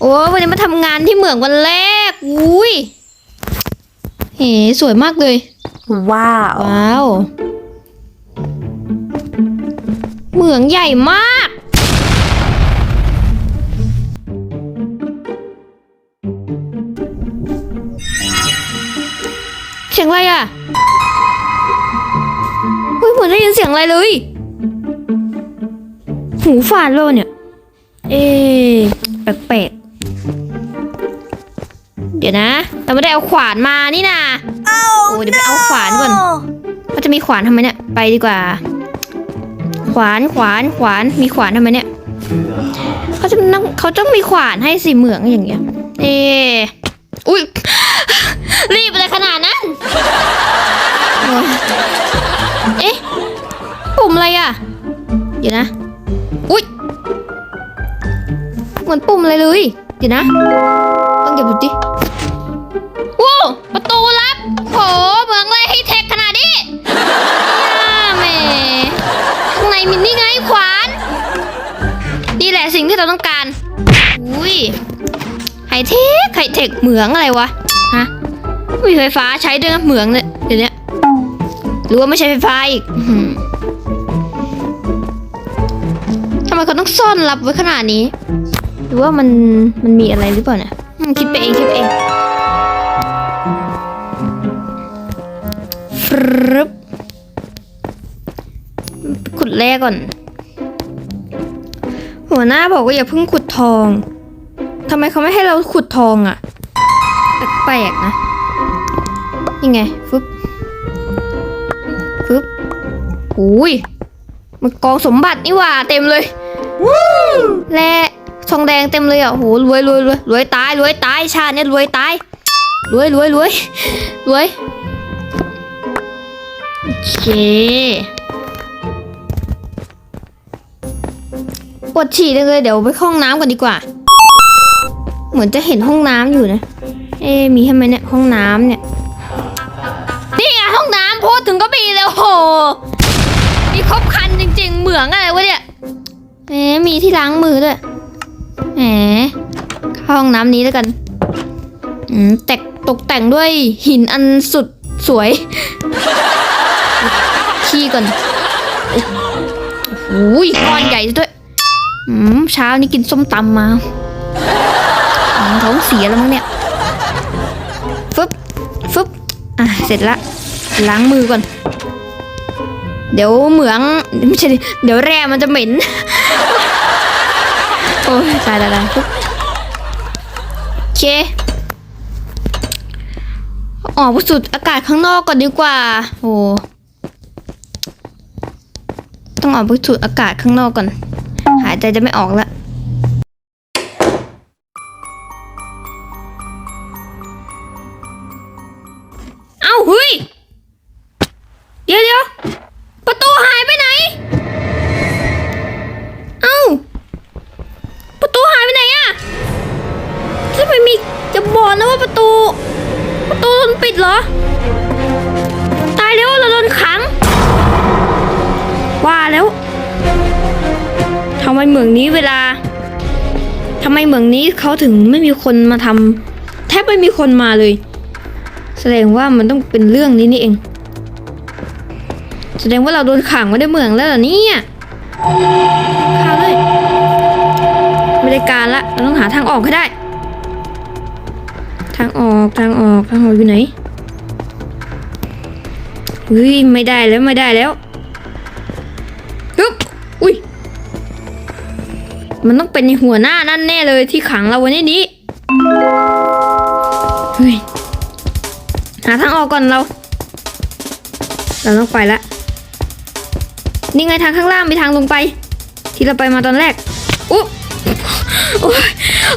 โอ้วันนี้มาทำงานที่เหมืองวันแรก อุ้ยเฮ้สวยมากเลย ว้าว ว้าว เหมืองใหญ่มาก เสียงอะไรอะเฮ้ยเหมือนได้ยินเสียงอะไรเลย หูฝาดเลยเนี่ย เอ๊ะแปลกๆเดี๋ยวนะ เราไม่ได้เอาขวานมานี่นาโอ้โอ้เดี๋ยวไปเอาขวานก่อนมันจะมีขวานทำไมเนี่ย ไปดีกว่า ขวานขวานขวาน มีขวานทำไมเนี่ยเขาจะนั่งเขาต้องมีขวานให้สีเหมืองอย่างเงี้ย เอะอุ้ย รีบอะไรขนาดนั้นโอ้ยเอ๊ะ ปุ่มอะไรอะ เดี๋ยวนะ อุ้ย เหมือนปุ่มอะไรเลย เดี๋ยวนะต้องเก็บดูดิ ว้าวประตูลับโหเหมืองเลยให้เทคขนาดนี้ย่าแหม่ข้างในมีนี่ไงขวาน นี่แหละสิ่งที่เราต้องการ อุ้ยไฮเทคไฮเทคเหมืองอะไรวะ ฮะมีไฟฟ้าใช้ด้วยนะเหมืองเนี่ยเดี๋ยวนี้หรือว่าไม่ใช่ไฟฟ้าอีกอื้อหือทำไมเขาต้องซ่อนลับไว้ขนาดนี้ หรือว่ามันมันมีอะไรหรือเปล่าเนี่ยอืมคิดไปเองคิดไปเอง ฟรึบขุดแร่ก่อน หัวหน้าบอกว่าอย่าเพิ่งขุดทองทำไมเขาไม่ให้เราขุดทองอะแปลกๆนะยังไงฟึบฟึบอุ้ยมันกองสมบัตินี่ว่าเต็มเลยและทองแดงเต็มเลยอะโหรวยรวยรวยรวยตายรวยตายชาเนี่ยรวยตายรวยรวยรวยรวย เคปวดฉี่เลย เดี๋ยวไปห้องน้ำกันดีกว่า เหมือนจะเห็นห้องน้ำอยู่นะ เอ๊มีทำไมเนี่ยห้องน้ำเนี่ย นี่ไงห้องน้ำพูดถึงก็มีเลยโอ้โห มีครบครันจริง ๆ เหมืองอะไรวะเนี่ยเอ๊มีที่ล้างมือด้วยแหมเข้าห้องน้ำนี้แล้วกัน อืมแต่ตกแต่งด้วยหินอันสุดสวย ขี้ก่อนโอ้ยก้อนใหญ่ด้วยอืมเช้านี้กินส้มตำมาท้องเสียแล้วมั้งเนี่ยฟึบฟึบอะเสร็จละล้างมือก่อน เดี๋ยวเหมืองไม่ใช่เดี๋ยวแร่มันจะเหม็นโอ้ยตายตายตายปุ๊บโอเคออกไปสูดอากาศข้างนอกก่อนดีกว่า โอ้ ต้องออกไปสูดอากาศข้างนอกก่อน หายใจจะไม่ออกละ ไมเหมืองนี้เวลาทำไมเหมืองนี้เขาถึงไม่มีคนมาทำแทบไม่มีคนมาเลย แสดงว่ามันต้องเป็นเรื่องนี้นี่เอง แสดงว่าเราโดนขังไว้ในเมืองแล้วเหรอเนี่ยข่าเลยไม่ได้การละเราต้องหาทางออกให้ได้ ทางออกทางออกทางออกอยู่ไหนเฮ้ยไม่ได้แล้วไม่ได้แล้ว มันต้องเป็นในหัวหน้านั่นแน่เลยที่ขังเราไว้ในนี้เฮ้ยหาทางออกก่อนเรา เราต้องไปละนี่ไงทางข้างล่างมีทางลงไป ที่เราไปมาตอนแรกอุ๊บโอ๊ย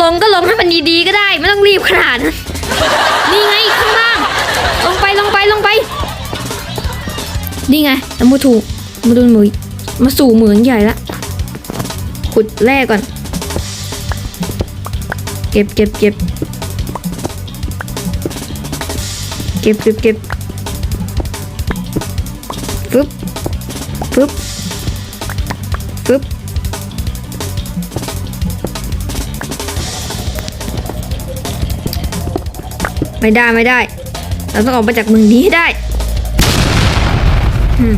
ลงก็ลงให้มันดีๆก็ได้ ไม่ต้องรีบขนาดนั้นนี่ไงข้างล่าง ลงไปลงไปลงไป นี่ไงแล้วมาถูกมาดูมือมาสู่เหมืองใหญ่ละ ขุดแร่ก่อน เก็บเก็บเก็บเก็บเก็บเก็บฟึบฟึบฟึบไม่ได้ไม่ได้ เราต้องออกไปจากเมืองนี้ให้ได้อืม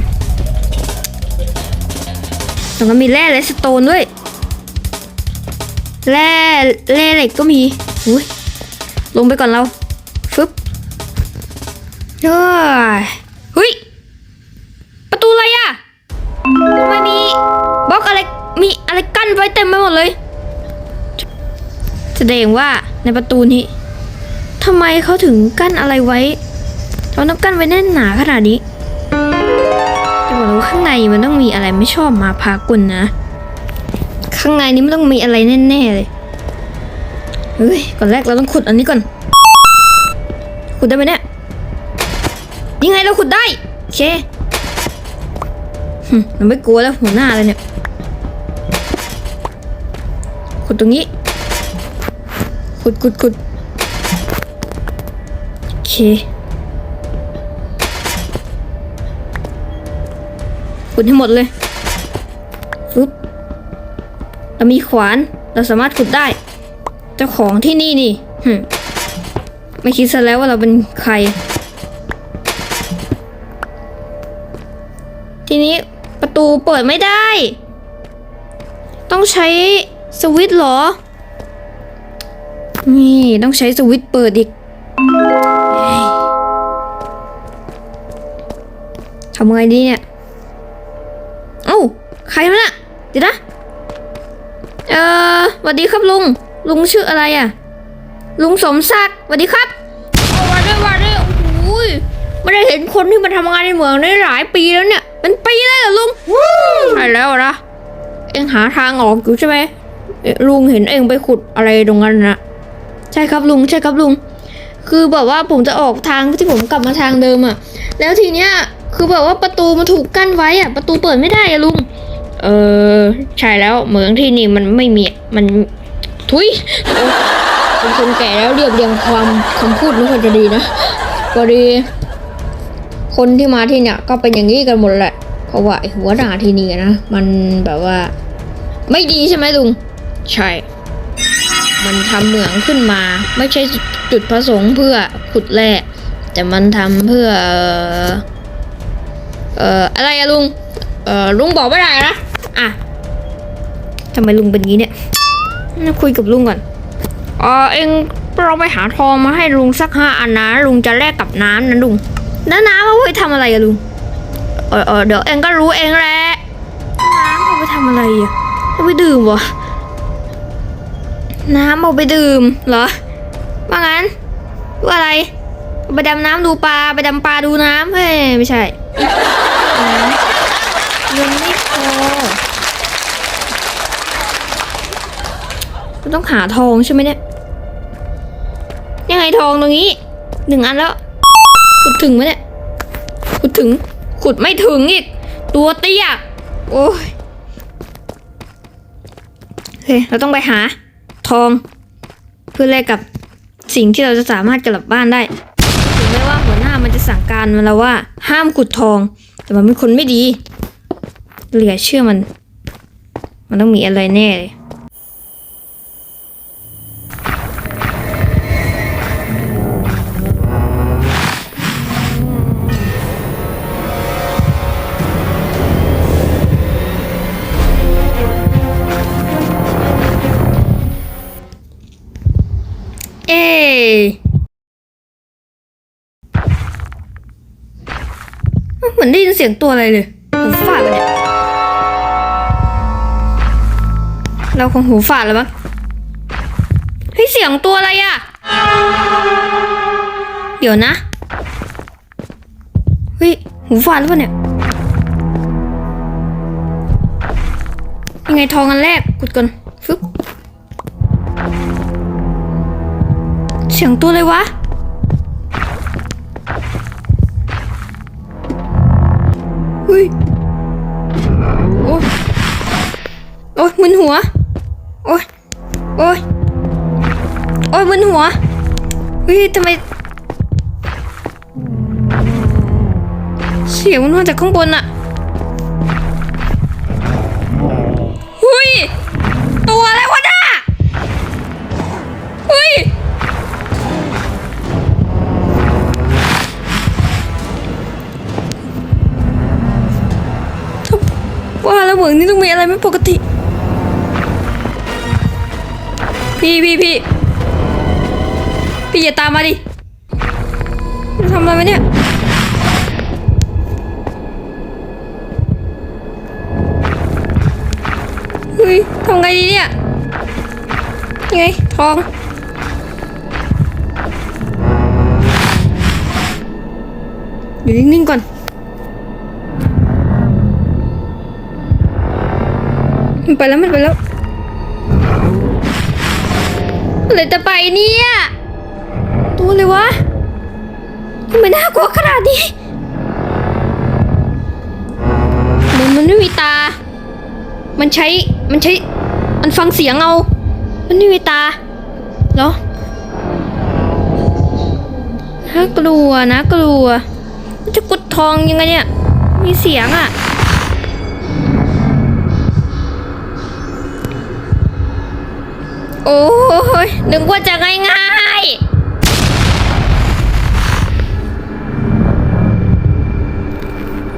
ตรงมีแร่และสโตนด้วย แร่แร่เหล็กก็มีอุ้ยลงไปก่อนเราฟึบเฮ้ยเฮ้ยประตูอะไรอะทำไมมีบล็อกอะไรมีอะไรกั้นไว้เต็มไปหมดเลย แสดงว่าในประตูนี้ทำไมเขาถึงกั้นอะไรไว้เราต้องกั้นไว้แน่นหนาขนาดนี้จะบอกว่าข้างในมันต้องมีอะไรไม่ชอบมาพากลนะ ข้างในนี้มันต้องมีอะไรแน่ๆเลย เฮ้ย ก่อนแรกเราต้องขุดอันนี้ก่อน ขุดได้ไหมเนี่ย ยังไงเราขุดได้ โอเคหึเราไม่กลัวแล้วหัวหน้าเลยเนี่ย ขุดตรงนี้ ขุดขุดขุดโอเคขุดให้หมดเลย เรามีขวาน เราสามารถขุดได้ เจ้าของที่นี่นี่ไม่คิดซะแล้วว่าเราเป็นใคร ทีนี้ประตูเปิดไม่ได้ ต้องใช้สวิตช์หรอ นี่ ต้องใช้สวิตช์เปิดอีกทำไงดีเนี่ย เอ้า ใครมาน่ะ เดี๋ยวนะ เอ่อสวัสดีครับลุง ลุงชื่ออะไรอะ ลุงสมศักดิ์สวัสดีครับสวัสดีสวัสดีโอ้ยไม่ได้เห็นคนที่มาทำงานในเมืองได้หลายปีแล้วเนี่ย เป็นปีแล้วเหรอลุงใช่แล้วนะ เอ็งหาทางออกอยู่ใช่ไหมเอ๊ะลุงเห็นเอ็งไปขุดอะไรตรงนั้นนะใช่ครับลุง ใช่ครับลุง คือแบบว่าผมจะออกทางที่ผมกลับมาทางเดิมอะแล้วทีเนี้ยคือแบบว่าประตูมันถูกกั้นไว้อะประตูเปิดไม่ได้อะลุง เออใช่แล้วเหมืองที่นี่มันไม่มีมันทุยเป็นคนแก่แล้วเรียบเรียงความคำพูดไม่ค่อยจะดีนะพอดี คนที่มาที่เนี่ยก็เป็นอย่างนี้กันหมดแหละ เพราะว่าหัวหน้าที่นี่นะมันแบบว่า ไม่ดีใช่ไหมลุงใช่ มันทำเหมืองขึ้นมา ไม่ใช่จุดประสงค์เพื่อขุดแร่แต่มันทำเพื่อ เอ่อเอ่ออะไรอะลุง เอ่อลุงบอกไม่ได้นะ อะทำไมลุงเป็นงี้เนี่ยน่าคุยกับลุงก่อนเออเองเราไปหาทองมาให้ลุงสักห้าอันนะลุงจะแลกกับน้ำนะลุงแล้วน้ำเอาไว้ทำอะไรอะลุงเออเออเดี๋ยวเองก็รู้เองแหละน้ำเอาไปทำอะไรอะเอาไปดื่มวะน้ำเอาไปดื่มเหรอว่างั้นว่าอะไรเอาไปดำน้ำดูปลาไปดำปลาดูน้ำเฮ้ยไม่ใช่เงินไม่พอ เราต้องหาทองใช่ไหมเนี่ย ยังไงทองตรงนี้หนึ่งอันแล้ว ขุดถึงไหมเนี่ย ขุดถึง ขุดไม่ถึงอีก ตัวเตี้ย โอ้ยโอเค เราต้องไปหาทอง เพื่อแลกกับสิ่งที่เราจะสามารถกลับบ้านได้ถึงแม้ว่าหัวหน้ามันจะสั่งการมาแล้วว่า ห้ามขุดทอง แต่มันเป็นคนไม่ดี เหลือเชื่อมัน มันต้องมีอะไรแน่เลย ได้ยินเสียงตัวอะไรเลยหูฝาดปะเนี่ยเราคงหูฝาดแล้วมั้งเฮ้ยเสียงตัวอะไรอะเดี๋ยวนะเฮ้ยหูฝาดหรือเปล่าเนี่ยยังไงทองอันแรกกดก่อนฟึบเสียงตัวเลยวะ มึนหัว โอ้ยโอ้ยโอ้ยมึนหัวเฮ้ยทำไม เสียงมันมาจากข้างบนอะเฮ้ย ตัวอะไรวะน่ะเฮ้ย ว่าแล้วเหมือนนี่ต้องมีอะไรไม่ปกติ พี่พี่พี่พี่อย่าตามมาดิทำอะไรไหมเนี่ยเฮ้ยทำไงดีเนี่ยยังไงทองอยู่นิ่งๆก่อนมันไปแล้วมันไปแล้ว อะไรจะไปเนี่ย ตัวเลยวะทำไมน่ากลัวขนาดนี้เหมือนมันไม่มีตา มันใช้ มันใช้ มันฟังเสียงเอา มันไม่มีตาเหรอน่ากลัวนะกลัวมันจะกดทองยังไงเนี่ย มีเสียงอะ โอ้ยนึกว่าจะง่ายๆ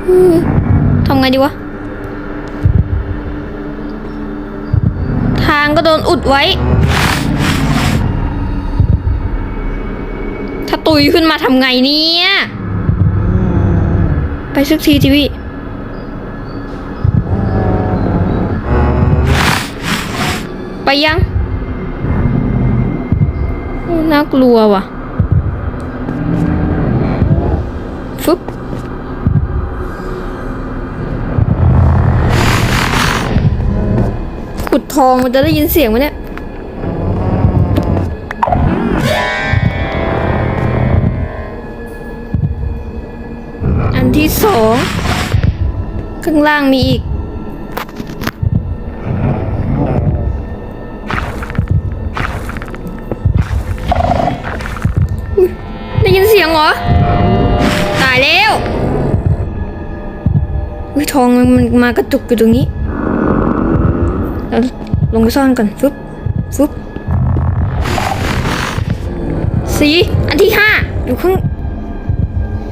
อืมทำไงดีวะ ทางก็โดนอุดไว้ ถ้าตุยขึ้นมาทำไงเนี่ย ไปสักทีทีวีไปยัง น่ากลัวว่ะ ฟึบขุดทองมันจะได้ยินเสียงไหมเนี่ยอันที่สองข้างล่างมีอีก องมันมากระจุกอยู่ตรงนี้แล้วลงไปซ่อนก่อนฟึบฟึบสีอันที่ห้าอยู่ข้าง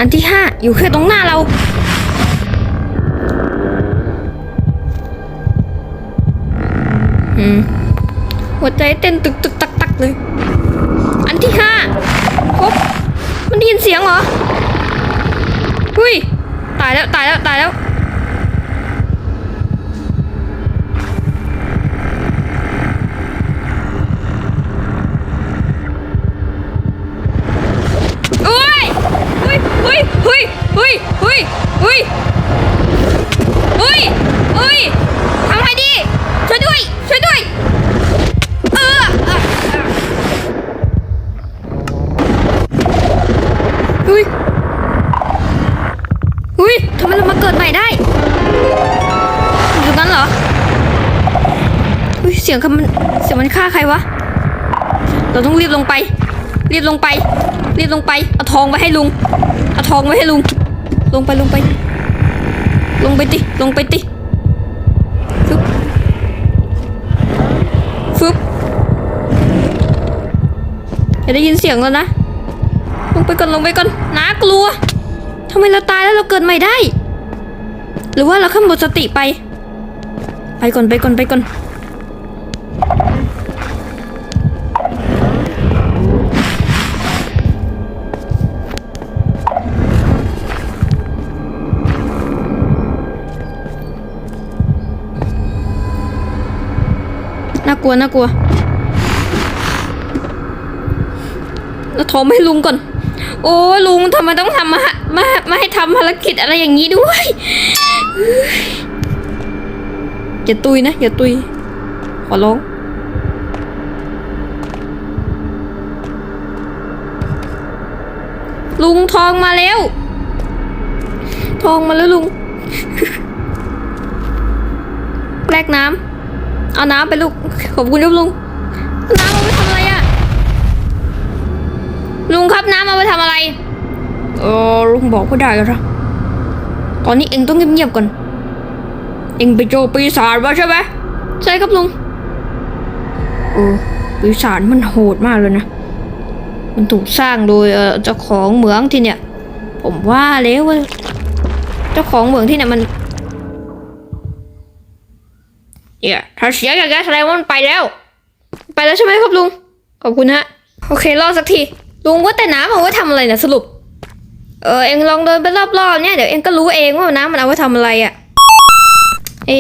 อันที่ห้าอยู่แค่ตรงหน้าเราอืมหัวใจเต้นตึกตึกตักตักเลย อันที่ห้าครบมันได้ยินเสียงเหรอ หุ้ย ตายแล้วตายแล้วตายแล้ว เฮ้ยเฮ้ยเฮ้ยเฮ้ยเฮ้ยเฮ้ยเฮ้ยทำไงดีช่วยด้วยช่วยด้วยเฮ้ยเฮ้ยทำไมเรามาเกิดใหม่ได้อยู่นั้นเหรอเฮ้ยเสียงคำเสียงมันฆ่าใครวะเราต้องรีบลงไป รีบลงไป รีบลงไป เอาทองไปให้ลุง ทองไปให้ลุง ลงไปลงไป ลงไปติลงไปติฟึบฟึบอย่าได้ยินเสียงแล้วนะ ลงไปก่อนลงไปก่อนน่ากลัวทำไมเราตายแล้วเราเกิดใหม่ได้ หรือว่าเราแค่หมดสติไป ไปก่อนไปก่อนไปก่อนากลัวน่ากลัวแล้วทอมให้ลุงก่อน โอ้ลุงทำไมต้องทำมามามาให้ทำภารกิจอะไรอย่างนี้ด้วยเฮ้ยอย่าตุยนะอย่าตุย ขอร้องลุงทองมาแล้ว ทองมาแล้วลุงแกลกน้ำ เอาน้ำไปลูก ขอบคุณครับลุง น้ำเอาไปทำอะไรอะลุงครับน้ำเอาไปทำอะไร เออลุงบอกก็ได้แล้วะตอนนี้เองต้องเงียบๆก่อน เองไปเจปีศาจมาใช่ไหมใช่ครับลุงเออปีศาจมันโหดมากเลยนะ มันถูกสร้างโดยเจ้าของเหมืองที่เนี่ย ผมว่าแล้วว่า เจ้าของเหมืองที่เนี่ยมัน เนี่ยถ้าเสียอย่างนี้แสดงว่ามันไปแล้ว ไปแล้วใช่ไหมครับลุง ขอบคุณฮะ โอเครอสักที ลุงว่าแต่น้ำเอาไว้ทำอะไรนะสรุป เออเองลองเดินไปรอบๆเนี่ยเดี๋ยวเองก็รู้เองว่าน้ำมันเอาไว้ทำอะไรอะ่ะ เอ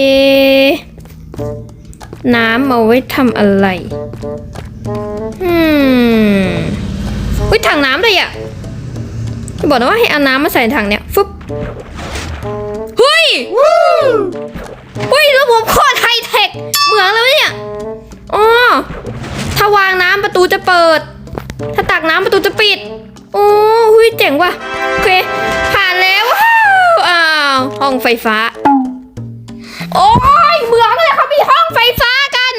น้ำเอาไว้ทำอะไร อืมอุ้ยถังน้ำเลยอะ่ะจะบอกนะว่าให้เอาน้ำมาใส่ถังเนี่ยฟึบเฮ้ย เฮ้ยระบบโคตรไฮเทคเหมือนเลยเนี่ยอ๋อถ้าวางน้ำประตูจะเปิด ถ้าตักน้ำประตูจะปิดโอ้หุยเจ๋งว่ะโอเค ผ่านแล้วอ้าวห้องไฟฟ้า โอ้ยเหมืองเลยเขามีห้องไฟฟ้ากัน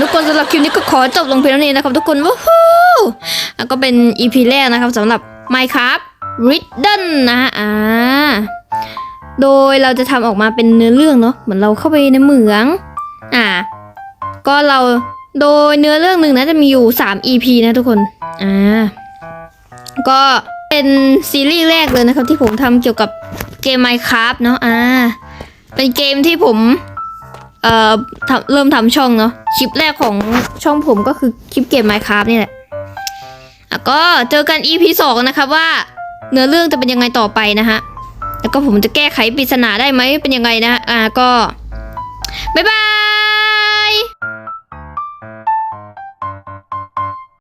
ทุกคนสำหรับคลิปนี้ก็ขอจบลงเพียงเท่านี้นะครับทุกคนว้าวแล้วก็เป็น EP แรกนะครับสำหรับ Minecraft Ridden นะฮะ โดยเราจะทำออกมาเป็นเนื้อเรื่องเนาะเหมือนเราเข้าไปในเหมือง อ่า ก็เราโดยเนื้อเรื่องหนึ่งนะจะมีอยู่ 3 EP นะทุกคน อ่า ก็เป็นซีรีส์แรกเลยนะครับ ที่ผมทำเกี่ยวกับเกม Minecraft เนาะ อ่า เป็นเกมที่ผม เอ่อทำเริ่มทำช่องเนาะ คลิปแรกของช่องผมก็คือคลิปเกม Minecraft นี่แหละอะก็เจอกัน EP สองนะครับว่าเนื้อเรื่องจะเป็นยังไงต่อไปนะฮะ แล้วก็ผมจะแก้ไขปริศนาได้ไหมเป็นยังไงนะฮะอ่าก็บ๊ายบาย